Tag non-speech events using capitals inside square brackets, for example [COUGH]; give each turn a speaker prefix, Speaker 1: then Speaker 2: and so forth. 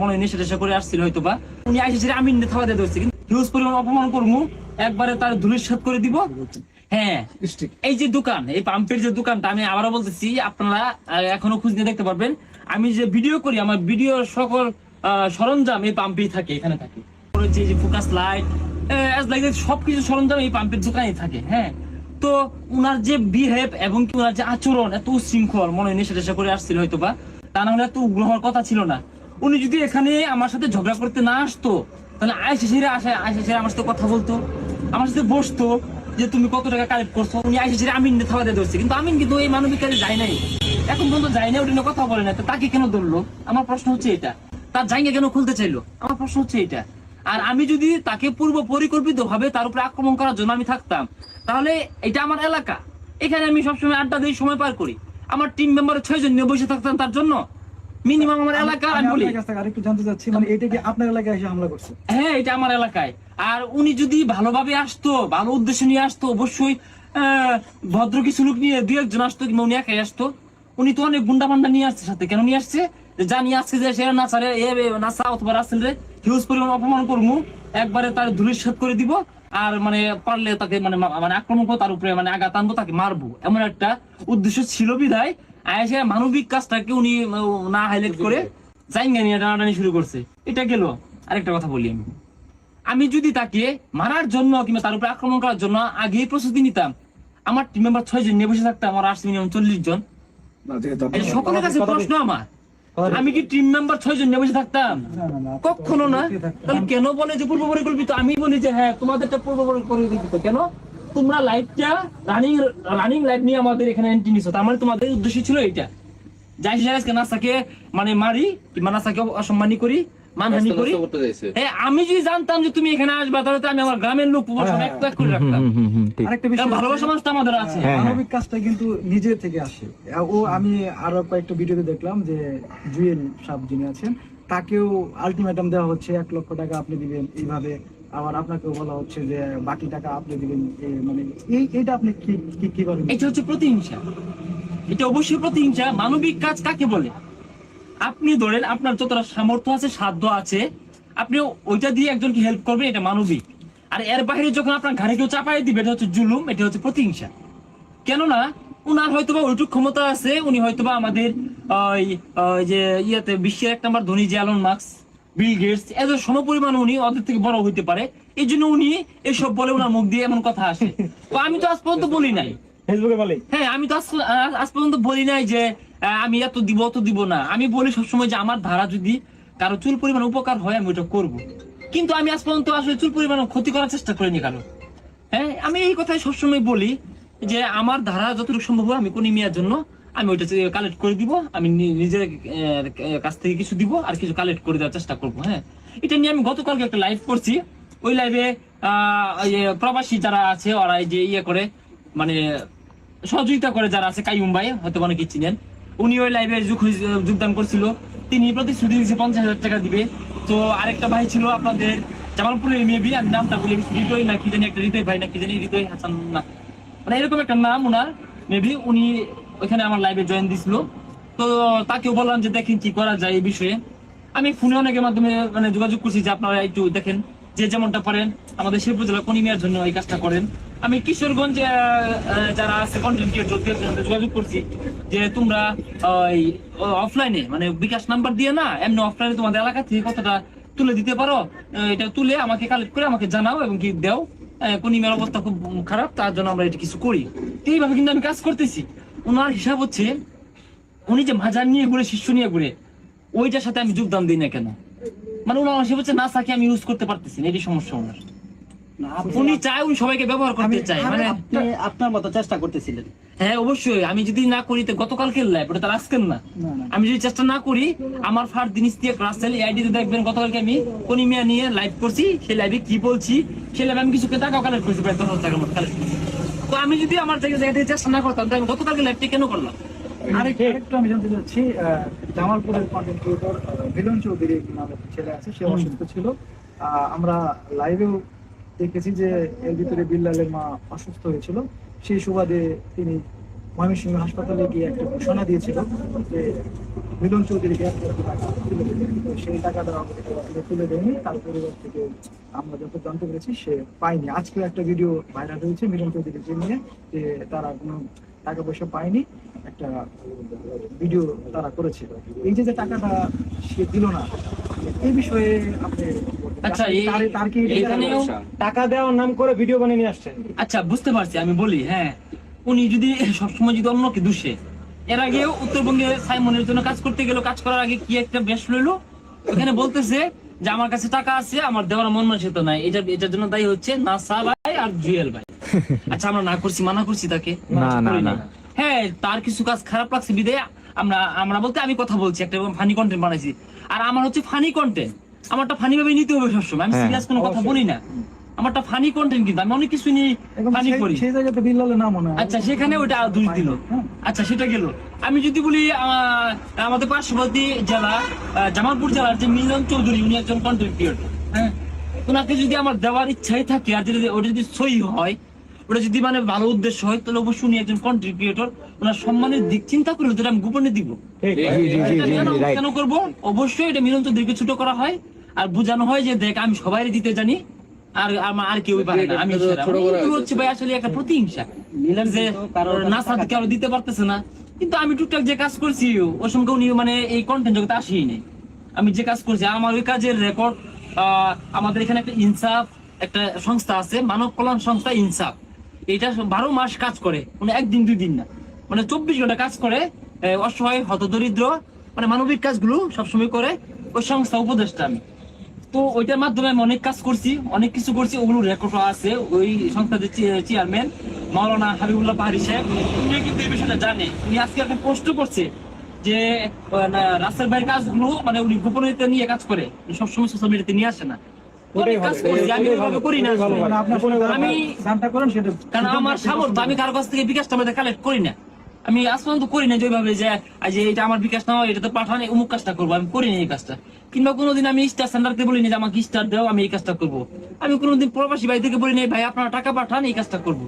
Speaker 1: মনে হয় নেশা টেশা করে আসছিল হয়তো বা উনি আইসে আমি থাবা দিয়ে ধরছে কিন্তু হিউজ পরিমাণ অপমান করব একবারে তার ধুলিসাত করে দিব। হ্যাঁ এই যে দোকান এই পাম্পের যে দোকানটা আমি আবারও বলতেছি আপনারা এখনও খুঁজ নিয়ে দেখতে পারবেন। আমি যে ভিডিও করি আমার ভিডিও সকল সরঞ্জাম এই পাম্পেই থাকে এখানে থাকে। যে যে ফোকাস লাইট সবকিছু সরঞ্জাম এই পাম্পের দোকানেই থাকে হ্যাঁ। তো উনার যে বিহেভ এবং কি উনার যে আচরণ এত উশৃঙ্খল মনে হয় নেশা টেশা করে আসছিল হয়তো বা তা না হলে এত উগ্র হওয়ার কথা ছিল না। উনি যদি এখানে আমার সাথে ঝগড়া করতে না আসতো, তাহলে আয়সা সেরে আসে আয়সা সেরে আমার সাথে কথা বলতো, আমার সাথে বসতো যে তুমি কত টাকা কালেক্ট করছ, উনি আয়সা সেরে আমিন থাবা দিয়ে ধরছে। কিন্তু আমিন কিন্তু এই মানবিক কাজে যায় নাই। এখন পর্যন্ত যায় না ওটা কথা বলে না তো তাকে কেন ধরলো? আমার প্রশ্ন হচ্ছে এটা। তার জায়গা কেন খুলতে চাইলো? আমার প্রশ্ন হচ্ছে এটা। আর আমি যদি তাকে পূর্ব পরিকল্পিত ভাবে তার উপরে আক্রমণ করার জন্য আমি থাকতাম, তাহলে এটা আমার এলাকা। এখানে আমি সবসময় আড্ডা দিয়ে সময় পার করি। আমার টিম মেম্বার ছয় জন নিয়ে বসে থাকতাম তার জন্য। মিনিমাম আমার এলাকা আমি বলি।
Speaker 2: আপনার কাছ থেকে আরেকটু জানতে চাচ্ছি মানে এটা কি আপনার এলাকায় এসে হামলা করছে?
Speaker 1: হ্যাঁ এটা আমার এলাকায়। আর উনি যদি ভালোভাবে আসতো ভালো উদ্দেশ্য নিয়ে আসতো অবশ্যই ভদ্র কিছু লোক নিয়ে দু একজন আসতো কিংবা উনি একাই আসতো। উনি তো অনেক গুন্ডা পান্ডা নিয়ে আসছে সাথে কেন নিয়ে আসছে? জানি আজকে যে সে নাচারে এ এ নাচা অথবা রাসেল রে হিউজ পরিমাণ অপমান করব একবারে তার ধুলিসাত করে দিব আর মানে পারলে তাকে মানে মানে আক্রমণ করব তার উপরে মানে আঘাত আনব তাকে মারবো। এমন একটা উদ্দেশ্য ছিল বিধায়। আয়সা মানবিক কাজটাকে উনি না হাইলাইট করে জাইঙ্গা নিয়ে টানাটানি শুরু করছে। এটা গেল। আরেকটা কথা বলি আমি। আমি যদি তাকে মারার জন্য কিংবা তার উপরে আক্রমণ করার জন্য আগেই প্রস্তুতি নিতাম আমার টিম মেম্বার ছয় জন নিয়ে বসে থাকতাম আমার আসছে মিনিমাম চল্লিশ জন। সকলের কাছে প্রশ্ন আমার। আমি কি টিম মেম্বার ছয় জন নিয়ে বসে থাকতাম? কখনো না তাহলে কেন বলে যে পূর্ব পরিকল্পিত? আমি বলি যে হ্যাঁ তোমাদেরটা পূর্ব পরিকল্পিত। কেন? তোমরা লাইটটা রানিং রানিং লাইট নিয়ে আমাদের এখানে এন্ট্রি নিছো। তার মানে তোমাদের উদ্দেশ্য ছিল এইটা। যাই আজকে নাসাকে মানে মারি কিংবা নাসাকে অসম্মানী করি মানহানি করি। এ, আমি যদি জানতাম যে তুমি এখানে আসবা তাহলে আমি আমার গ্রামের লোক এক এক করে রাখতাম।
Speaker 2: আরেকটা বিষয়
Speaker 1: ভালোবাসা মানুষটা আমাদের আছে।
Speaker 2: মানবিক কাজটা কিন্তু নিজে থেকে আসে। ও আমি আরও কয়েকটা ভিডিওতে দেখলাম যে জুয়েল সাহেব যিনি আছেন তাকেও আলটিমেটাম দেওয়া হচ্ছে এক লক্ষ টাকা আপনি দিবেন এইভাবে আবার বলা হচ্ছে যে বাকি টাকা আপনি দিবেন মানে এই এটা আপনি কি কি কীভাবে
Speaker 1: এটা হচ্ছে প্রতিহিংসা। এটা অবশ্যই প্রতিহিংসা। মানবিক কাজ কাকে বলে? আপনি ধরেন আপনার যতটা সামর্থ্য আছে, সাধ্য আছে, আপনি ওইটা দিয়ে একজনকে হেল্প করবেন, এটা মানবিক। আর এর বাইরে যখন আপনার ঘাড়ে কেউ চাপাই দিবে, এটা হচ্ছে জুলুম, এটা হচ্ছে প্রতিহিংসা। কেননা উনার হয়তোবা ওইটুক ক্ষমতা আছে, উনি হয়তোবা আমাদের যে ইয়েতে বিশ্বের এক নম্বর ধনী যে মার্কস বিল গেটস এত সমপরিমাণ উনি ওদের থেকে বড় হইতে পারে এই জন্য উনি এসব বলে ওনার মুখ দিয়ে এমন কথা আসে। তো আমি তো আজ পর্যন্ত [LAUGHS] বলি নাই।
Speaker 2: ফেসবুকে বলে।
Speaker 1: হ্যাঁ আমি তো আজ- পর্যন্ত বলি নাই যে আমি এত দিব অত দিব না। আমি বলি সবসময় যে আমার ধারা যদি কারও চুল পরিমাণ উপকার হয় আমি ওটা করব। কিন্তু আমি আজ পর্যন্ত আসলে চুল পরিমাণ ক্ষতি করার চেষ্টা করিনি কারও। হ্যাঁ আমি এই কথাই সবসময় বলি যে আমার ধারা যতটুকু সম্ভব আমি কোন মেয়ের জন্য। আমি ওইটা কালেক্ট করে দিব, আমি নিজের কাছ থেকে কিছু দিব আর কিছু কালেক্ট করে দেওয়ার চেষ্টা করব হ্যাঁ। এটা নিয়ে আমি গতকালকে একটা লাইভ করছি। ওই লাইভে প্রবাসী যারা আছে, ওরা যে ইয়ে করে মানে সহযোগিতা করে যারা আছে কাইম ভাই হয়তো অনেকে চিনেন। উনি ওই লাইভে যোগদান করছিল। তিনি প্রতিশ্রুতি দিয়েছে পঞ্চাশ হাজার টাকা দিবে। তো আরেকটা ভাই ছিল আপনাদের জামালপুরের মেবি আমি নামটা বলে হৃদয় না কি জানি, একটা হৃদয় ভাই না কি জানি, হৃদয় হাসান না। মানে এরকম একটা নাম ওনার মেবি উনি ওইখানে আমার লাইভে জয়েন দিছিল। তো তাকেও বললাম যে, দেখেন কি করা যায় এই বিষয়ে। আমি ফোনে অনেকের মাধ্যমে মানে যোগাযোগ করছি যে, আপনারা একটু দেখেন যে, যেমনটা পারেন, আমাদের শিল্প জেলা কনিমিয়ার জন্য এই কাজটা করেন। আমি কিশোরগঞ্জে যারা আছে কন্টেন্ট ক্রিয়েটর যোগাযোগ করছি যে, তোমরা ওই অফলাইনে মানে বিকাশ নাম্বার দিয়ে না, এমনি অফলাইনে তোমাদের এলাকা থেকে কতটা তুলে দিতে পারো। এটা তুলে আমাকে কালেক্ট করে আমাকে জানাও এবং কি দাও। কনিমের অবস্থা খুব খারাপ, তার জন্য আমরা এটা কিছু করি। এইভাবে কিন্তু আমি কাজ করতেছি। ওনার হিসাব হচ্ছে উনি যে মাজার নিয়ে ঘুরে শিষ্য নিয়ে ঘুরে ওইটার সাথে আমি যোগদান দিই না কেন? মানে ওনার হিসেবে হচ্ছে নাসাকে আমি ইউজ করতে পারতেছি না এটি সমস্যা ওনার। উনি চায় উনি সবাইকে ব্যবহার করতে চায় মানে
Speaker 3: আপনার মতো চেষ্টা করতেছিলেন।
Speaker 1: হ্যাঁ অবশ্যই আমি যদি না করি তো গতকালকের লাইভ ওটা তার আজকের না।
Speaker 2: না না।
Speaker 1: আমি যদি চেষ্টা না করি আমার ফার্স্ট জিনিস দিয়ে রাসেল আইডি তে দেখবেন গতকালকে আমি কনিমিয়া নিয়ে লাইভ করছি সেই লাইভে কি বলছি সেই লাইভে আমি কিছু টাকাও কালেক্ট করছি প্রায় দশ হাজার টাকার মতো কালেক্ট করছি তো আমি যদি আমার থেকে চেষ্টা না করতাম তাহলে গতকালকে লাইভটি কেন করলাম?
Speaker 2: আরেক আরেকটু আমি জানতে চাচ্ছি জামালপুরের কন্টেন্ট ক্রিয়েটর মিলন চৌধুরী ছেলে আছে সে অসুস্থ ছিল। আহ, আমরা লাইভেও দেখেছি যে এর ভিতরে বিল্লালের মা অসুস্থ হয়েছিল। সেই সুবাদে তিনি ময়মনসিংহ হাসপাতালে গিয়ে একটা ঘোষণা দিয়েছিল যে মিলন চৌধুরীকে টাকা সেই আমাদের থেকে তুলে দেয়নি তার পরিবার থেকে আমরা যত জানতে পেরেছি সে পায়নি। আজকে একটা ভিডিও ভাইরাল হয়েছে মিলন চৌধুরীকে নিয়ে যে তারা কোনো টাকা পয়সা পায়নি একটা ভিডিও তারা করেছিল এই যে যে টাকাটা সে দিল না এই বিষয়ে আপনি
Speaker 1: আচ্ছা,
Speaker 4: টাকা দেওয়ার নাম করে ভিডিও বানিয়ে নিয়ে আসছেন
Speaker 1: আচ্ছা বুঝতে পারছি আমি বলি হ্যাঁ। উনি যদি সবসময় যদি অন্যকে দুষে এর আগে উত্তরবঙ্গে সাইমনের জন্য কাজ করতে গেল কাজ করার আগে কি একটা বেশ লইলো? ওখানে বলতেছে যে আমার কাছে টাকা আছে আমার দেওয়ার মন মানসিকতা নাই। এটা এটার জন্য দায়ী হচ্ছে নাসা ভাই আর জুয়েল ভাই। [LAUGHS] আচ্ছা আমরা না করছি মানা করছি তাকে?
Speaker 5: না, না, না।
Speaker 1: হ্যাঁ তার কিছু কাজ খারাপ লাগছে বিদে। আমরা আমরা বলতে আমি কথা বলছি একটা ফানি কন্টেন্ট বানাইছি। আর আমার হচ্ছে ফানি কন্টেন্ট আমারটা ফানি ভাবে নিতে হবে সবসময়। আমি
Speaker 5: হ্যাঁ,
Speaker 1: সিরিয়াস কোনো কথা বলি না। আমারটা ফানি কন্টেন্ট কিন্তু আমি অনেক কিছু নিয়ে ফানি করি।
Speaker 2: সেই জায়গাতে নাম মনে
Speaker 1: আচ্ছা সেখানে ওটা দোষ দিল।
Speaker 2: হ্যাঁ।
Speaker 1: আচ্ছা সেটা গেল। আমি যদি বলি আমাদের পার্শ্ববর্তী জেলা জামালপুর জেলার যে মিলন চৌধুরী উনি একজন কন্টেন্ট ক্রিয়েটর হ্যাঁ? ওনাকে যদি আমার দেওয়ার ইচ্ছাই থাকে আর যদি ওটা যদি সই হয় ওটা যদি মানে ভালো উদ্দেশ্য হয় তাহলে অবশ্যই উনি একজন কন্টেন্ট ক্রিয়েটর ওনার সম্মানের দিক চিন্তা করলে যেটা আমি গোপনে দিব। কেন করব অবশ্যই এটা মিলন চৌধুরীকে ছোট করা হয়। আর বোঝানো হয় যে দেখ আমি সবাই দিতে জানি। আর আমার আর পারে না আমি। হচ্ছে ভাই আসলে একটা প্রতিহিংসা। যে নাসা
Speaker 3: টাকা
Speaker 1: কারও দিতে পারতেছে না। কিন্তু আমি টুকটাক যে কাজ করছি উনি মানে এই কন্টেন্ট জগতে আসেই নেই। আমি যে কাজ করছি আমার ওই কাজের রেকর্ড আমাদের এখানে একটা ইনসাফ একটা সংস্থা আছে মানব কল্যাণ সংস্থা ইনসাফ। এটা বারো মাস কাজ করে মানে একদিন দুই দিন না। মানে চব্বিশ ঘণ্টা কাজ করে অসহায় হতদরিদ্র মানে মানবিক কাজগুলো সবসময় করে ওই সংস্থা উপদেষ্টা আমি। তো ওইটার মাধ্যমে আমি অনেক কাজ করছি অনেক কিছু করছি ওগুলো রেকর্ড আছে। ওই সংস্থার চেয়ারম্যান মাওলানা হাবিবুল্লাহ পাহাড়ি সাহেব উনি কিন্তু এই বিষয়টা জানে। উনি আজকে একটা পোস্ট করছে যে না, রাসেল ভাইয়ের কাজগুলো মানে উনি গোপনীয়তা নিয়ে কাজ করে। সবসময় সোশ্যাল মিডিয়াতে নিয়ে আসে না। আমি করি না
Speaker 2: করেন
Speaker 1: আমার সামর্থ্য আমি কাছ থেকে বিকাশটা কালেক্ট করি না। আমি আজ পর্যন্ত করি না যেভাবে যে এটা আমার বিকাশ নাও এটা তো পাঠান অমুক কাজটা করব। আমি করি না এই কাজটা। কিংবা কোনোদিন আমি স্টার সেন্টারকে বলিনি যে আমাকে স্টার দাও, আমি এই কাজটা করব। আমি কোনোদিন প্রবাসী ভাই থেকে বলিনি, ভাই, আপনারা টাকা পাঠান, এই কাজটা করব।